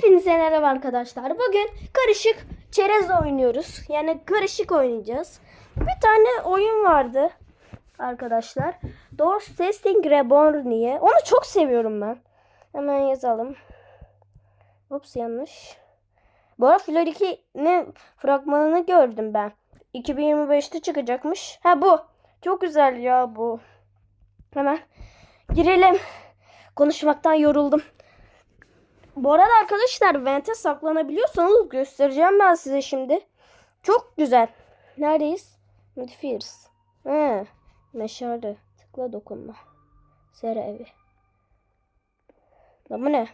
Hepinize merhaba arkadaşlar. Bugün karışık çerez oynuyoruz. Yani karışık oynayacağız. Bir tane oyun vardı arkadaşlar. Doors Testing Reborn diye. Onu çok seviyorum ben. Hemen yazalım. Ops yanlış. Bu arada Flor 2'nin fragmanını gördüm ben. 2025'te çıkacakmış. Ha bu. Çok güzel ya bu. Hemen girelim. Konuşmaktan yoruldum. Bu arada arkadaşlar vente saklanabiliyorsanız göstereceğim ben size şimdi. Çok güzel. Neredeyiz? Modifiers. He. Meşale. Tıkla dokunma. Sera evi. Lan bu ne?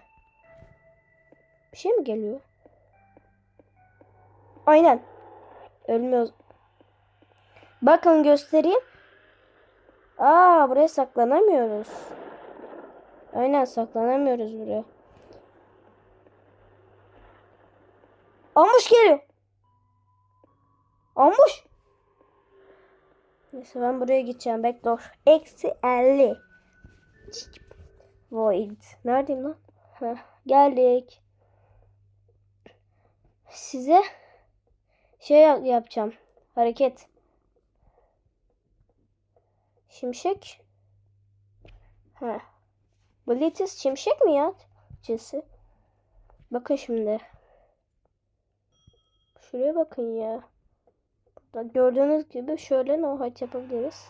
Bir şey mi geliyor? Aynen. Ölmüyoruz. Bakın göstereyim. Aa buraya saklanamıyoruz. Aynen saklanamıyoruz buraya. Ambush geliyor. Ambush. Neyse ben buraya gideceğim. Bekle. Eksi 50. Void. Neredeyim lan? Heh, geldik. Size şey yap- yapacağım. Hareket. Şimşek. Ha. Blitzes şimşek mi ya? Cinsi. Bakın şimdi. Şuraya bakın ya. Burada gördüğünüz gibi şöyle no height yapabiliriz.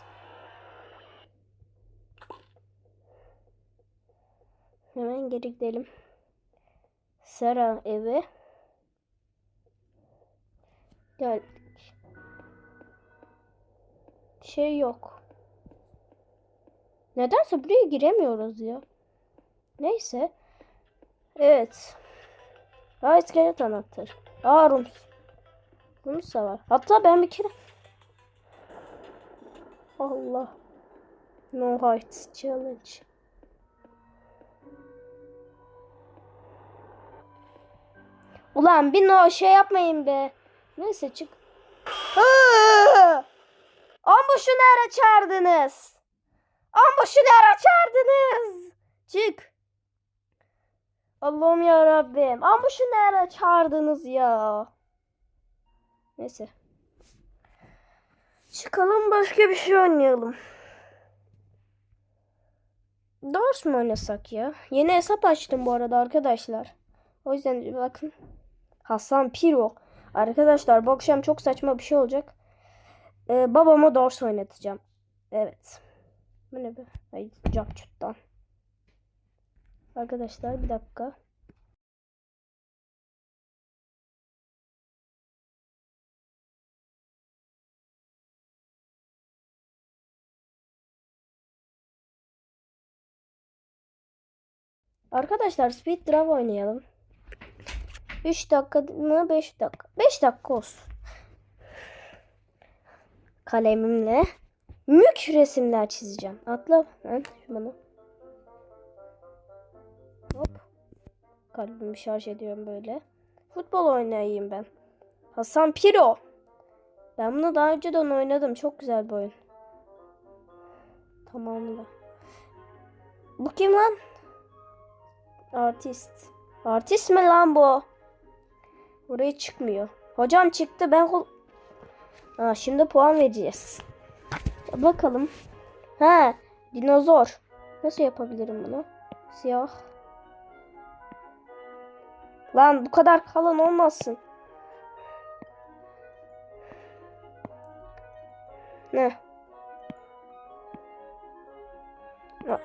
Hemen geri gidelim. Sera evi. Geldik. Şey yok. Nedense buraya giremiyoruz ya. Neyse. Evet. Aa iskelet anahtarı. Aa Rums. Rums da var. Hatta ben bir kere... Allah. No heights challenge. Ulan bir no şey yapmayın be. Neyse çık. Ambuşu nereye çağırdınız? Ambuşu nereye çağırdınız? Çık. Allah'ım ya Rabbim. Ambuşu nereye çağırdınız ya? Neyse. Çıkalım başka bir şey oynayalım. Doors mu oynasak ya? Yeni hesap açtım bu arada arkadaşlar. O yüzden bakın. Hasan Piro. Arkadaşlar bu akşam çok saçma bir şey olacak. Ee, babama Doors oynatacağım. Evet. Bu ne be? Ay capçuttan. Arkadaşlar bir dakika. Arkadaşlar Speed Draw oynayalım. 3 dakika mı 5 dakika? 5 dakika olsun. Kalemimle mük resimler çizeceğim. Atla ben bunu. Hop. Kalbimi şarj ediyorum böyle. Futbol oynayayım ben. Hasan Piro. Ben bunu daha önceden oynadım. Çok güzel bir oyun. Tamamıyla. Bu kim lan? Artist. Artist mi lan bu? Buraya çıkmıyor. Hocam çıktı ben kol... Ha, şimdi puan vereceğiz. Bakalım. Ha, dinozor. Nasıl yapabilirim bunu? Siyah. Lan bu kadar kalın olmasın. Ne? Ha.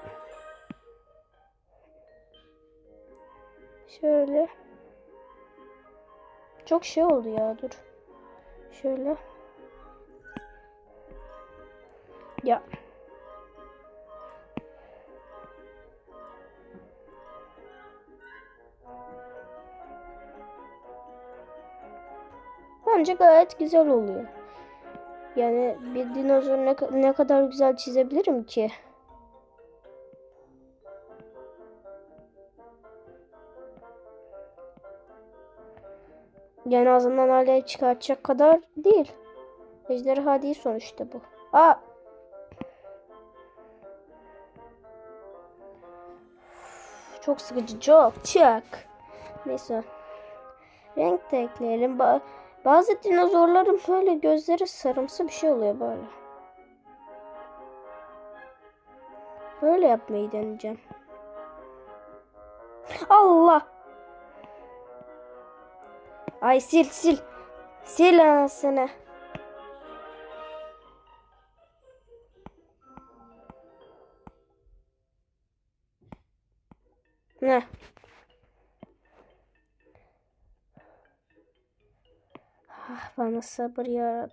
Şöyle. Çok şey oldu ya dur. Şöyle. Ya. Bence gayet güzel oluyor. Yani bir dinozor ne, ne kadar güzel çizebilirim ki? Yani ağzından hala çıkartacak kadar değil. Ejderha değil sonuçta bu. Aa! Çok sıkıcı çok. Çık. Neyse. Renk de ekleyelim. Ba- bazı dinozorların böyle gözleri sarımsı bir şey oluyor böyle. Böyle yapmayı deneyeceğim. Allah! Ay sil sil. Sil anasını. Ne? Ah, bana sabır ya.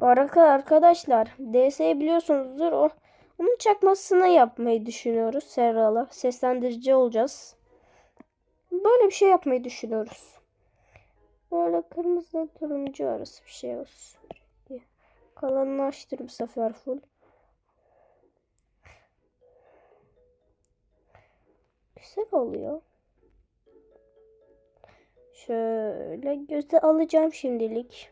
Arada arkadaşlar DS'yi biliyorsunuzdur. O, onun çakmasını yapmayı düşünüyoruz Serra'la. Seslendirici olacağız. Böyle bir şey yapmayı düşünüyoruz. Böyle kırmızı turuncu arası bir şey olsun. Kalanını açtır bu sefer full. Güzel oluyor. Şöyle göze alacağım şimdilik.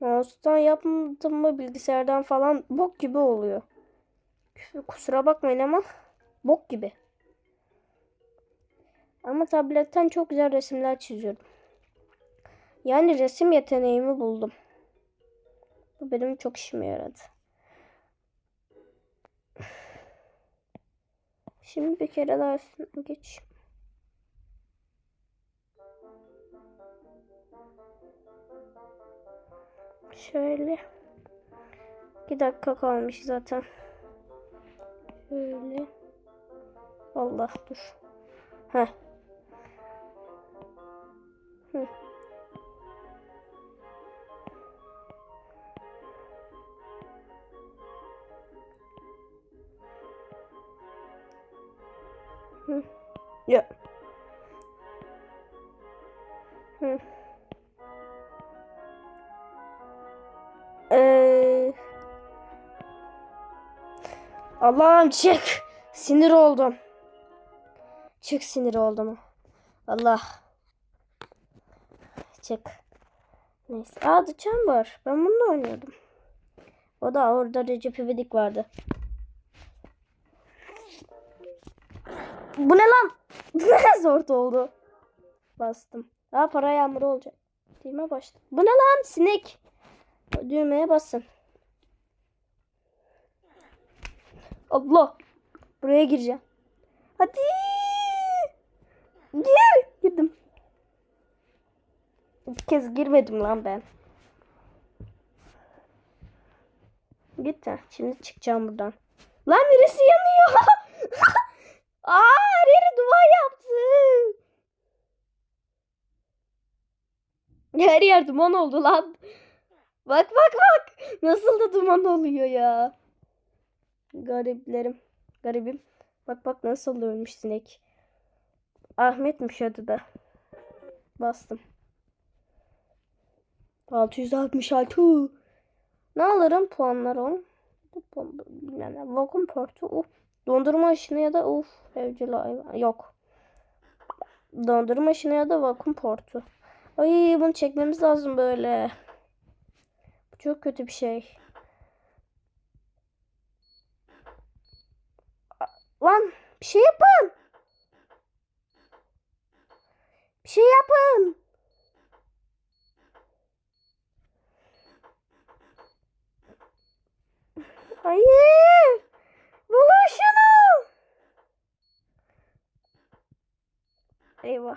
Mouse'dan yapmadım mı bilgisayardan falan bok gibi oluyor. Kusura bakmayın ama bok gibi. Ama tabletten çok güzel resimler çiziyorum. Yani resim yeteneğimi buldum. Bu benim çok işime yaradı. Şimdi bir kere daha üstüne geç. Şöyle. Bir dakika kalmış zaten. Şöyle. Allah dur. Heh. Hı. Hı. Ya. Hı. Ee, Allah'ım çık. Sinir oldum. Çık sinir oldum. Allah. Çık. Neyse. Aa The Chamber. Ben bununla oynuyordum. O da orada Recep İvedik vardı. Bu ne lan? Zor oldu. Bastım. Daha para yağmuru olacak. Düğme başladı. Bu ne lan? Sinek. Düğmeye basın. Allah. Buraya gireceğim. Hadi. Gir. Girdim. İlk kez girmedim lan ben. Git ha. Şimdi çıkacağım buradan. Lan birisi yanıyor. Aa her yeri duvar yaptı. Her yer duman oldu lan. Bak bak bak. Nasıl da duman oluyor ya. Gariplerim. Garibim. Bak bak nasıl ölmüş sinek. Ahmet'miş adı da. Bastım. 666. Ne alırım puanlar on? Bilmem ne. Vakum portu. Uf. Dondurma işine ya da uf. Evcil hayvan. Yok. Dondurma işine ya da vakum portu. Ay bunu çekmemiz lazım böyle. Bu çok kötü bir şey. Lan bir şey yapın. Bir şey yapın. Hayır. Bulun şunu. Eyvah.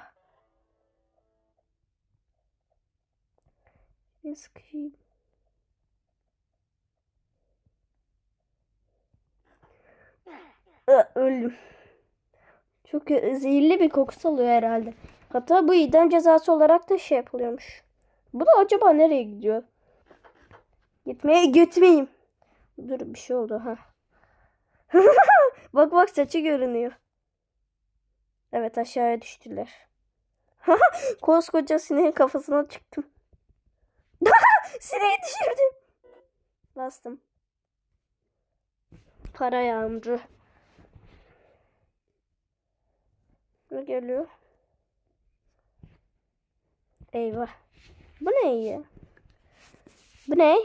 Bir sıkışayım. Ö, Öldüm. Çok zehirli bir kokusu oluyor herhalde. Hatta bu idam cezası olarak da şey yapılıyormuş. Bu da acaba nereye gidiyor? Gitmeye gitmeyeyim. Dur bir şey oldu ha. bak bak saçı görünüyor. Evet aşağıya düştüler. Koskoca sineğin kafasına çıktım. Sineği düşürdüm. Bastım. Para yağmuru. Ne geliyor? Eyvah. Bu ne ya? Bu ne?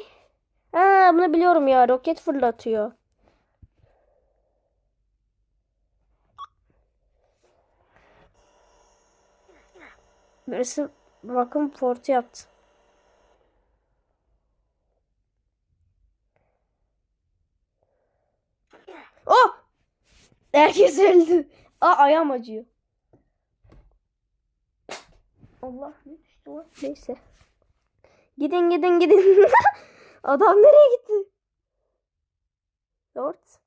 Aa, bunu biliyorum ya. Roket fırlatıyor. Birisi bakın portu yaptı. Oh! Herkes öldü. Aa ayağım acıyor. Allah ne düştü. Neyse. Gidin gidin gidin. Adam nereye gitti? Dört.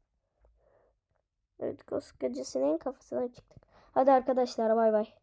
Evet koskacısının kafasına çıktık. Hadi arkadaşlar bay bay.